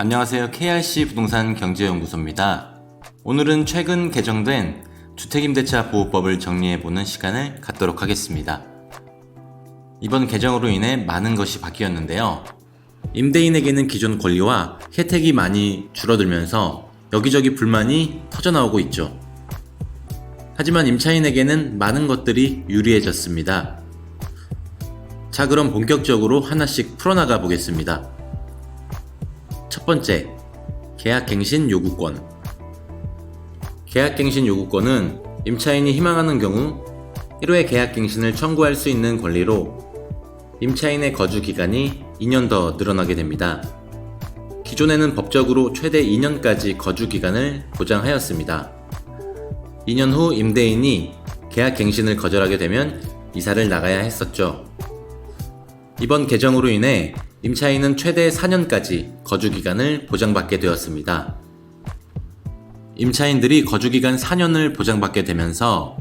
안녕하세요. KRC 부동산 경제연구소입니다. 오늘은 최근 개정된 주택임대차 보호법을 정리해보는 시간을 갖도록 하겠습니다. 이번 개정으로 인해 많은 것이 바뀌었는데요. 임대인에게는 기존 권리와 혜택이 많이 줄어들면서 여기저기 불만이 터져나오고 있죠. 하지만 임차인에게는 많은 것들이 유리해졌습니다. 자, 그럼 본격적으로 하나씩 풀어나가 보겠습니다. 첫 번째, 계약갱신 요구권. 계약갱신 요구권은 임차인이 희망하는 경우 1회 계약갱신을 청구할 수 있는 권리로 임차인의 거주 기간이 2년 더 늘어나게 됩니다. 기존에는 법적으로 최대 2년까지 거주 기간을 보장하였습니다. 2년 후 임대인이 계약갱신을 거절하게 되면 이사를 나가야 했었죠. 이번 개정으로 인해 임차인은 최대 4년까지 거주기간을 보장받게 되었습니다. 임차인들이 거주기간 4년을 보장받게 되면서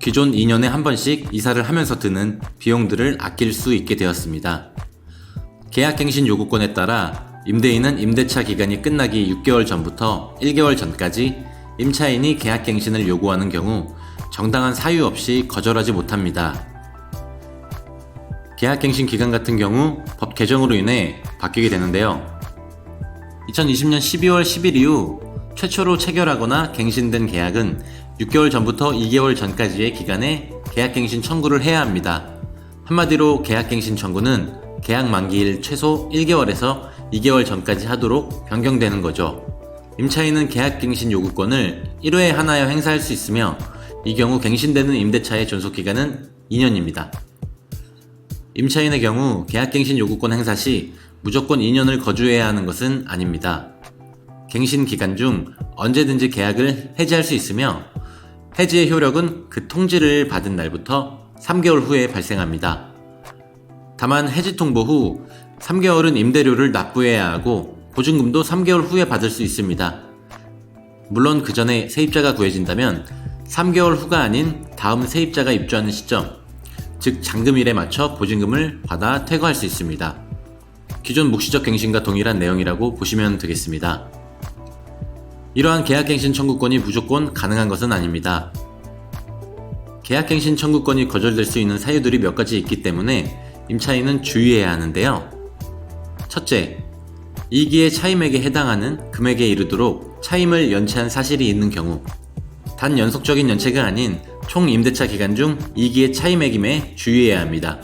기존 2년에 한 번씩 이사를 하면서 드는 비용들을 아낄 수 있게 되었습니다. 계약갱신 요구권에 따라 임대인은 임대차 기간이 끝나기 6개월 전부터 1개월 전까지 임차인이 계약갱신을 요구하는 경우 정당한 사유 없이 거절하지 못합니다. 계약갱신 기간 같은 경우 법 개정으로 인해 바뀌게 되는데요. 2020년 12월 10일 이후 최초로 체결하거나 갱신된 계약은 6개월 전부터 2개월 전까지의 기간에 계약갱신 청구를 해야 합니다. 한마디로 계약갱신 청구는 계약 만기일 최소 1개월에서 2개월 전까지 하도록 변경되는 거죠. 임차인은 계약갱신 요구권을 1회에 하나여 행사할 수 있으며 이 경우 갱신되는 임대차의 존속기간은 2년입니다. 임차인의 경우 계약갱신 요구권 행사 시 무조건 2년을 거주해야 하는 것은 아닙니다. 갱신 기간 중 언제든지 계약을 해지할 수 있으며 해지의 효력은 그 통지를 받은 날부터 3개월 후에 발생합니다. 다만 해지 통보 후 3개월은 임대료를 납부해야 하고 보증금도 3개월 후에 받을 수 있습니다. 물론 그 전에 세입자가 구해진다면 3개월 후가 아닌 다음 세입자가 입주하는 시점, 즉 잔금일에 맞춰 보증금을 받아 퇴거할 수 있습니다. 기존 묵시적 갱신과 동일한 내용이라고 보시면 되겠습니다. 이러한 계약갱신 청구권이 무조건 가능한 것은 아닙니다. 계약갱신 청구권이 거절될 수 있는 사유들이 몇 가지 있기 때문에 임차인은 주의해야 하는데요. 첫째, 이기의 차임액에 해당하는 금액에 이르도록 차임을 연체한 사실이 있는 경우, 단 연속적인 연체가 아닌 총 임대차 기간 중 2기의 차임액임에 주의해야 합니다.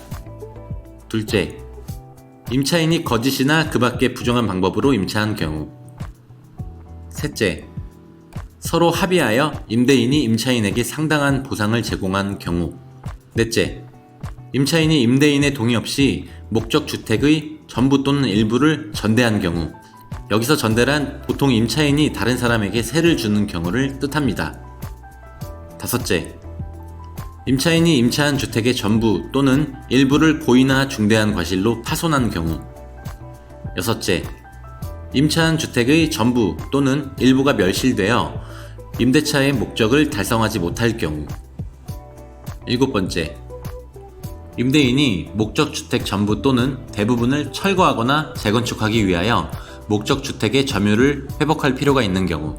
둘째, 임차인이 거짓이나 그 밖의 부정한 방법으로 임차한 경우. 셋째, 서로 합의하여 임대인이 임차인에게 상당한 보상을 제공한 경우. 넷째, 임차인이 임대인의 동의 없이 목적 주택의 전부 또는 일부를 전대한 경우. 여기서 전대란 보통 임차인이 다른 사람에게 세를 주는 경우를 뜻합니다. 다섯째, 임차인이 임차한 주택의 전부 또는 일부를 고의나 중대한 과실로 파손한 경우. 여섯째, 임차한 주택의 전부 또는 일부가 멸실되어 임대차의 목적을 달성하지 못할 경우. 일곱 번째, 임대인이 목적 주택 전부 또는 대부분을 철거하거나 재건축하기 위하여 목적 주택의 점유를 회복할 필요가 있는 경우.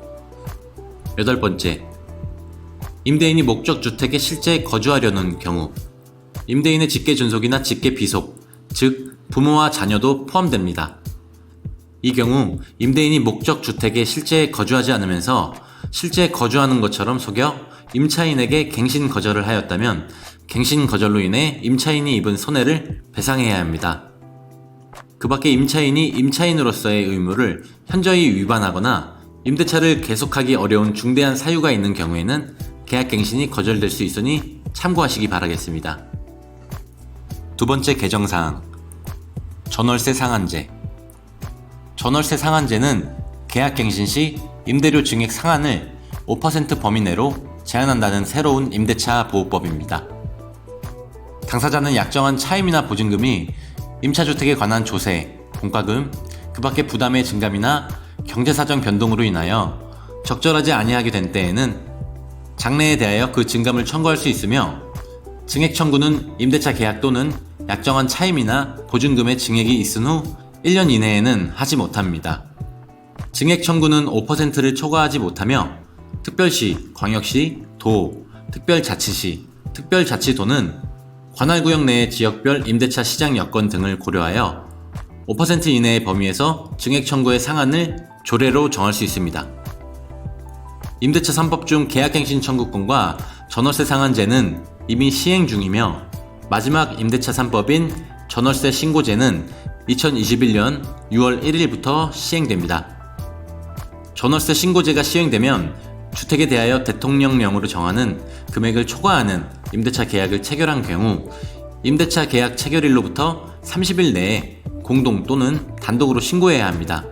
여덟 번째, 임대인이 목적 주택에 실제 거주하려는 경우. 임대인의 직계 존속이나 직계 비속, 즉 부모와 자녀도 포함됩니다. 이 경우 임대인이 목적 주택에 실제 거주하지 않으면서 실제 거주하는 것처럼 속여 임차인에게 갱신 거절을 하였다면 갱신 거절로 인해 임차인이 입은 손해를 배상해야 합니다. 그 밖에 임차인이 임차인으로서의 의무를 현저히 위반하거나 임대차를 계속하기 어려운 중대한 사유가 있는 경우에는 계약갱신이 거절될 수 있으니 참고하시기 바라겠습니다. 두 번째 개정사항 전월세 상한제 전월세 상한제는 계약갱신 시 임대료 증액 상한을 5% 범위 내로 제한한다는 새로운 임대차 보호법입니다. 당사자는 약정한 차임이나 보증금이 임차주택에 관한 조세, 공과금, 그 밖의 부담의 증감이나 경제사정 변동으로 인하여 적절하지 아니하게 된 때에는 장래에 대하여 그 증감을 청구할 수 있으며 증액 청구는 임대차 계약 또는 약정한 차임이나 보증금의 증액이 있은 후 1년 이내에는 하지 못합니다. 증액 청구는 5%를 초과하지 못하며 특별시, 광역시, 도, 특별자치시, 특별자치도는 관할구역 내의 지역별 임대차 시장 여건 등을 고려하여 5% 이내의 범위에서 증액 청구의 상한을 조례로 정할 수 있습니다. 임대차 3법 중 계약갱신 청구권과 전월세 상한제는 이미 시행 중이며 마지막 임대차 3법인 전월세 신고제는 2021년 6월 1일부터 시행됩니다. 전월세 신고제가 시행되면 주택에 대하여 대통령령으로 정하는 금액을 초과하는 임대차 계약을 체결한 경우 임대차 계약 체결일로부터 30일 내에 공동 또는 단독으로 신고해야 합니다.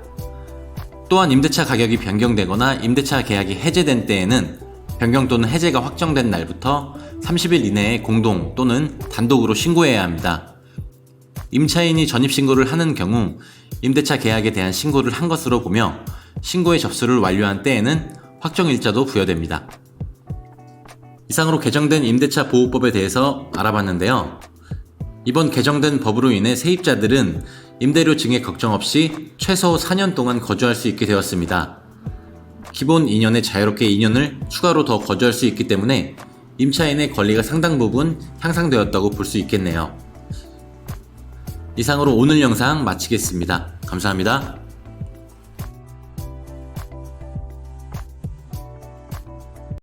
또한 임대차 가격이 변경되거나 임대차 계약이 해제된 때에는 변경 또는 해제가 확정된 날부터 30일 이내에 공동 또는 단독으로 신고해야 합니다. 임차인이 전입신고를 하는 경우 임대차 계약에 대한 신고를 한 것으로 보며 신고의 접수를 완료한 때에는 확정일자도 부여됩니다. 이상으로 개정된 임대차 보호법에 대해서 알아봤는데요. 이번 개정된 법으로 인해 세입자들은 임대료 증액 걱정 없이 최소 4년 동안 거주할 수 있게 되었습니다. 기본 2년에 자유롭게 2년을 추가로 더 거주할 수 있기 때문에 임차인의 권리가 상당 부분 향상되었다고 볼 수 있겠네요. 이상으로 오늘 영상 마치겠습니다. 감사합니다.